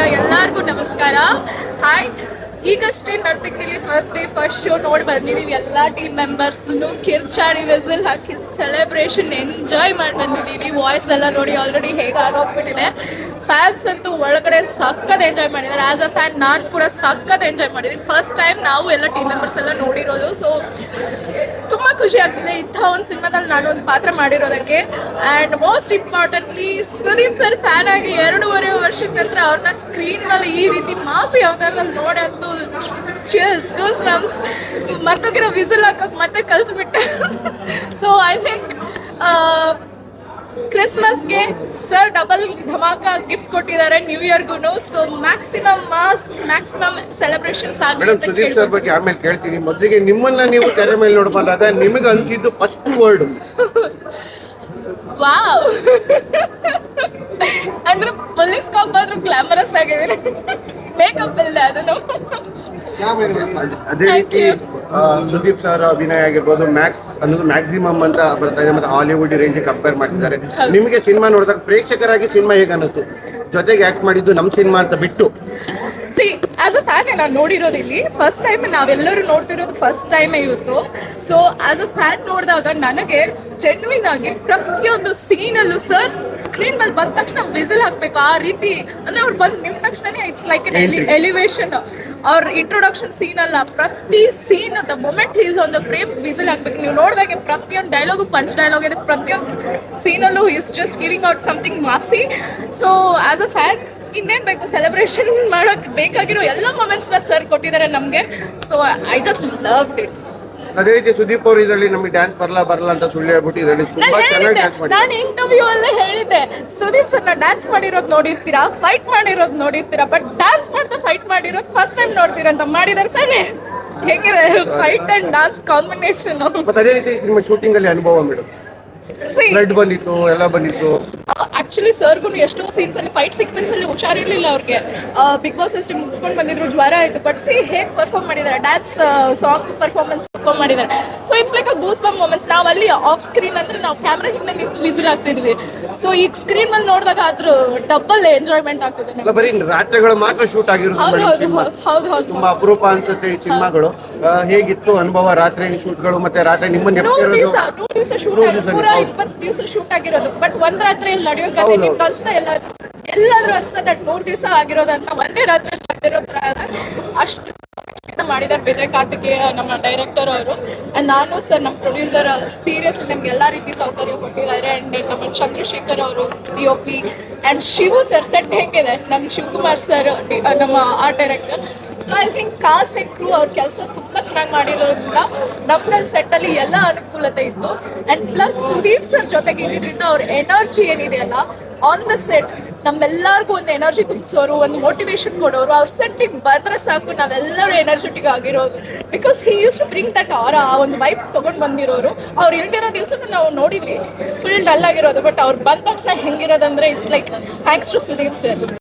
ಎಲ್ಲರಿಗೂ ನಮಸ್ಕಾರ. ಹಾಯ್ ಈಗಷ್ಟೇ ನರ್ತಕಿಲಿ ಫಸ್ಟ್ ಡೇ ಫಸ್ಟ್ ಶೋ ನೋಡಿ ಬಂದಿದ್ದೀವಿ ಎಲ್ಲ ಟೀಮ್ ಮೆಂಬರ್ಸ್ನು ಕಿರ್ಚಾಡಿ ವೆಸಲ್ ಹಾಕಿ ಸೆಲೆಬ್ರೇಷನ್ ಎಂಜಾಯ್ ಮಾಡಿ ಬಂದಿದ್ದೀವಿ ವಾಯ್ಸ್ ಎಲ್ಲ ನೋಡಿ ಆಲ್ರೆಡಿ ಹೇಗಾಗೋಗ್ಬಿಟ್ಟಿದೆ ಫ್ಯಾನ್ಸ್ ಅಂತೂ ಒಳಗಡೆ ಸಖತ್ ಎಂಜಾಯ್ ಮಾಡಿದ್ದಾರೆ. ಆಸ್ ಅ ಫ್ಯಾನ್ ನಾನು ಕೂಡ ಸಖತ್ ಎಂಜಾಯ್ ಮಾಡಿದ್ದೀನಿ. ಫಸ್ಟ್ ಟೈಮ್ ನಾವು ಎಲ್ಲ ಟೀಮ್ ಮೆಂಬರ್ಸ್ ಎಲ್ಲ ನೋಡಿರೋದು. ಸೊ ಖುಷಿ ಆಗ್ತಿದೆ. ಇಂಥ ಒಂದು ಸಿನಿಮಾದಲ್ಲಿ ನಾನು ಒಂದು ಪಾತ್ರ ಮಾಡಿರೋದಕ್ಕೆ. And most importantly Sudeep sir fan ಆಗಿ ಎರಡೂವರೆ ವರ್ಷದ ನಂತರ ಅವ್ರನ್ನ ಸ್ಕ್ರೀನ್ ಮೇಲೆ ಈ ರೀತಿ ಮಾಸಿ ಅವತಾರದಲ್ಲಿ ನೋಡಂತೂ ಚಿಯರ್ಸ್ ಗೋಸ್ ನಮ್ಸ್ ಮರ್ತೋಗಿರೋ ವಿಸಿಲ್ ಹಾಕೋಕೆ ಮತ್ತೆ ಕಲ್ತ್ಬಿಟ್ಟೆ. ಸೊ ಐ ಥಿಂಕ್ ಕ್ರಿಸ್ಮಸ್ಗೆ ಸರ್ ಡಬಲ್ ಧಮಾಕ ಗಿಫ್ಟ್ ಕೊಟ್ಟಿದ್ದಾರೆ new ಇಯರ್ಗೂ so maximum mass maximum celebrations madam Sudeep sir ಬಗ್ಗೆ ಆಮೇಲೆ ಕೇಳ್ತೀನಿ. ಮೊದಲಿಗೆ ನಿಮ್ಮನ್ನ ನೀವು ತೆರೆ ಮೇಲೆ ನೋಡಿ ಬಂದಾಗ ನಿಮಗೆ ಅಂತಿದ್ದು ಫಸ್ಟ್ ವರ್ಡ್ ವಾವ್ ಅಂದ್ರೆ ಪೊಲೀಸ್ ಕಾಪ್ ಆದ್ರೂ ಗ್ಲಾಮರಸ್ ಆಗಿದೆ ಮೇಕಪ್ ಇಲ್ಲ ಅದನ್ನು. ಅದೇ ರೀತಿ ಸುದೀಪ್ ಸರ್ ಅಭಿನಯ ಆಗಿರ್ಬೋದು ಮ್ಯಾಕ್ಸ್ ಅನ್ನೋದು ಮ್ಯಾಕ್ಸಿಮಮ್ ಅಂತ ಬರ್ತಾ ಇದೆ. ಮತ್ತೆ ಹಾಲಿವುಡ್ ರೇಂಜ್ ಕಂಪೇರ್ ಮಾಡ್ತಿದ್ದಾರೆ. ನಿಮಗೆ ಸಿನಿಮಾ ನೋಡಿದಾಗ ಪ್ರೇಕ್ಷಕರಾಗಿ ಸಿನಿಮಾ ಹೇಗೆ ಅನ್ನಿಸ್ತು ಜೊತೆಗೆ ಆಕ್ಟ್ ಮಾಡಿದ್ದು ನಮ್ಮ ಸಿನಿಮಾ ಅಂತ ಬಿಟ್ಟು. ಸಿ ಆಸ್ ಅ ಫ್ಯಾನ್ ನಾನು ನೋಡಿರೋದು ಇಲ್ಲಿ ಫಸ್ಟ್ ಟೈಮ್ ನಾವೆಲ್ಲರೂ ನೋಡ್ತಿರೋದು ಫಸ್ಟ್ ಟೈಮ್ ಇವತ್ತು. ಸೊ ಆಸ್ ಅ ಫ್ಯಾನ್ ನೋಡಿದಾಗ ನನಗೆ ಜೆನ್ವಿನ್ ಆಗಿ ಪ್ರತಿಯೊಂದು ಸೀನಲ್ಲೂ ಸರ್ ಸ್ಕ್ರೀನ್ ಮೇಲೆ ಬಂದ ತಕ್ಷಣ ವಿಸಿಲ್ ಹಾಕ್ಬೇಕು ಆ ರೀತಿ. ಅಂದ್ರೆ ಅವ್ರು ಬಂದು ನಿಂತ ತಕ್ಷಣನೇ ಇಟ್ಸ್ ಲೈಕ್ Entry. ಎಲಿವೇಶನ್ ಅವ್ರ ಇಂಟ್ರೊಡಕ್ಷನ್ ಸೀನ್ ಅಲ್ಲ ಪ್ರತಿ scene the moment is on the frame whistle ಹಾಕ್ಬೇಕು. ನೀವು ನೋಡಿದಾಗೆ ಪ್ರತಿಯೊಂದು ಡೈಲಾಗು ಪಂಚ್ ಡೈಲಾಗ್ ಇದೆ ಪ್ರತಿಯೊಂದು ಸೀನಲ್ಲೂ is just giving out something ಮಾಸಿ so as a fan ಇನ್ನೇನು ಬೇಕು? ಸೆಲೆಬ್ರೇಷನ್ ಮಾಡೋಕೆ ಬೇಕಾಗಿರೋ ಎಲ್ಲ ಮೊಮೆಂಟ್ಸ್ನ ಸರ್ ಕೊಟ್ಟಿದ್ದಾರೆ ನಮಗೆ. So I just love it ಅದೇ ರೀತಿ ಸುದೀಪ್ ಅವರು ಇದರಲ್ಲಿ ನಮಗೆ ಡ್ಯಾನ್ಸ್ ಬರಲ್ಲ ಬರಲ್ಲ ಅಂತ ಸುಳ್ಳು ಹೇಳ್ಬಿಟ್ಟು ಇದರಲ್ಲಿ ತುಂಬಾ ಚೆನ್ನಾಗಿ ಡ್ಯಾನ್ಸ್ ಮಾಡಿ ನಾನು ಇಂಟರ್ವ್ಯೂ ಅಲ್ಲೇ ಹೇಳಿದ್ದೆ. ಸುದೀಪ್ ಸರ್ ನಾ ಡ್ಯಾನ್ಸ್ ಮಾಡಿರೋದು ನೋಡಿರ್ತೀರಾ? ಫೈಟ್ ಮಾಡಿರೋದು ನೋಡಿರ್ತೀರಾ? ಬಟ್ ಡ್ಯಾನ್ಸ್ ಮಾಡ್ತಾ ಫೈಟ್ ಮಾಡಿರೋದು ಫಸ್ಟ್ ಟೈಮ್ ನೋಡ್ತೀರಂತ ಮಾಡಿದಾರೆ ತಾನೇ. ಹೇಗಿದೆ? ಫೈಟ್ ಅಂಡ್ ಡ್ಯಾನ್ಸ್ ಕಾಂಬಿನೇಷನ್ ಮತ್ತೆ ಅದೇ ರೀತಿ ನಿಮ್ಮ ಶೂಟಿಂಗ್ ಅಲ್ಲಿ ಅನುಭವ ಮೇಡಮ್. ಬ್ಲಡ್ ಬಂದಿತ್ತು ಎಲ್ಲ ಬಂದಿತ್ತು. ಆಕ್ಚುಲಿ ಸರ್ಗೂ ಎಷ್ಟೋ ಸೀನ್ಸ್ ಅಲ್ಲಿ ಫೈಟ್ ಸೀಕ್ವೆನ್ಸ್ ಅಲ್ಲಿ ಹುಷಾರಿರ್ಲಿಲ್ಲ ಅವ್ರಿಗೆ. ಬಿಗ್ ಬಾಸ್ ಅಷ್ಟು ಮುಗಿಸ್ಕೊಂಡು ಬಂದಿದ್ರು ಜ್ವರ ಆಯ್ತು. ಬಟ್ ಸಿ ಹೇಗೆ ಪರ್ಫಾರ್ಮ್ ಮಾಡಿದ್ದಾರೆ. ಡ್ಯಾನ್ಸ್ ಸಾಂಗ್ ಪರ್ಫಾರ್ಮೆನ್ಸ್ ಪರ್ಫಾರ್ಮ್ ಮಾಡಿದ್ದಾರೆ. So it's like a goosebump moments ನಾವು ಅಲ್ಲಿ ಆಫ್ ಸ್ಕ್ರೀನ್ ಅಂದ್ರೆ ನಾವು ಕ್ಯಾಮ್ರಾ ಹಿಂದೆ ನಿಂತು ವಿಸಿಲ್ ಆಗ್ತಿದ್ವಿ. ಸೊ ಈಗ ಸ್ಕ್ರೀನ್ ಮೇಲೆ ನೋಡಿದಾಗ ಅದ್ರ ಡಬಲ್ ಎಂಜಾಯ್ಮೆಂಟ್ ಆಗ್ತದೆ. ಬರೀ ರಾತ್ರಿಗಳು ಮಾತ್ರ ಶೂಟ್ ಆಗಿರೋದು ಹೌದು ಹೌದು ತುಂಬಾ ಅಪರೂಪ ಅನ್ಸುತ್ತೆ ಈ ಸಿನಿಮಾಗಳು. ಹೇಗಿತ್ತು ಅನುಭವ ರಾತ್ರಿ ಶೂಟ್ಗಳು ಮತ್ತೆ ರಾತ್ರಿ ನಿಮ್ಮ ಶೂಟ್ ದಿವ್ಸ ಪೂರ ಇಪ್ಪತ್ತು ದಿವಸ ಶೂಟ್ ಆಗಿರೋದು. ಬಟ್ ಒಂದ್ ರಾತ್ರಿಯಲ್ಲಿ ನಡೆಯೋ ಎಲ್ಲಾದ್ರೂ ಅನ್ಸ್ತಾ ದಟ್ ಮೂರ್ ದಿವಸ ಆಗಿರೋದಂತ ಒಂದೇ ರಾತ್ರಿ ಅಷ್ಟು ಮಾಡಿದ್ದಾರೆ. ವಿಜಯ್ ಕಾರ್ತಿಕೇಯ ನಮ್ಮ ಡೈರೆಕ್ಟರ್ ಅವರು. ಅಂಡ್ ನಾನು ಸರ್ ನಮ್ಮ ಪ್ರೊಡ್ಯೂಸರ್ ಸೀರಿಯಸ್ ನಮ್ಗೆ ಎಲ್ಲ ರೀತಿ ಸೌಕರ್ಯ ಕೊಟ್ಟಿದ್ದಾರೆ. ಅಂಡ್ ನಮ್ಮ ಚಂದ್ರಶೇಖರ್ ಅವರು P O P and Shivu sir set ಹೆಂಗಿದೆ? ನಮ್ಮ ಶಿವಕುಮಾರ್ ಸರ್ ನಮ್ಮ art director so I think cast and crew ಅವ್ರ ಕೆಲಸ ತುಂಬ ಚೆನ್ನಾಗಿ ಮಾಡಿರೋದ್ರಿಂದ ಸೆಟ್ ಸೆಟ್ಟಲ್ಲಿ ಎಲ್ಲ ಅನುಕೂಲತೆ ಇತ್ತು. ಅಂಡ್ ಪ್ಲಸ್ ಸುದೀಪ್ ಸರ್ ಜೊತೆಗೆ ಇದ್ದಿದ್ರಿಂದ ಅವ್ರ ಎನರ್ಜಿ ಏನಿದೆಯಲ್ಲ ಆನ್ ದ ಸೆಟ್ ನಮ್ಮೆಲ್ಲರಿಗೂ ಒಂದು ಎನರ್ಜಿ ತುಂಬಿಸೋರು, ಒಂದು ಮೋಟಿವೇಶನ್ ಕೊಡೋರು, ಅವ್ರ ಸೆಟ್ಟಿಗೆ ಬಂದ್ರೆ ಸಾಕು, ನಾವೆಲ್ಲರೂ ಎನರ್ಜೆಟಿಕ್ ಆಗಿರೋದು. Because he use to bring that aura ಆ ಒಂದು ವೈಪ್ ತೊಗೊಂಡು ಬಂದಿರೋರು. ಅವ್ರು ಇಲ್ದಿರೋ ದಿವಸ ನಾವು ನೋಡಿದ್ವಿ. ಫುಲ್ ಡಲ್ ಆಗಿರೋದು ಬಟ್ ಅವ್ರು ಬಂದ ತಕ್ಷಣ ಹೆಂಗಿರೋದಂದ್ರೆ it's like thanks to Sudeep sir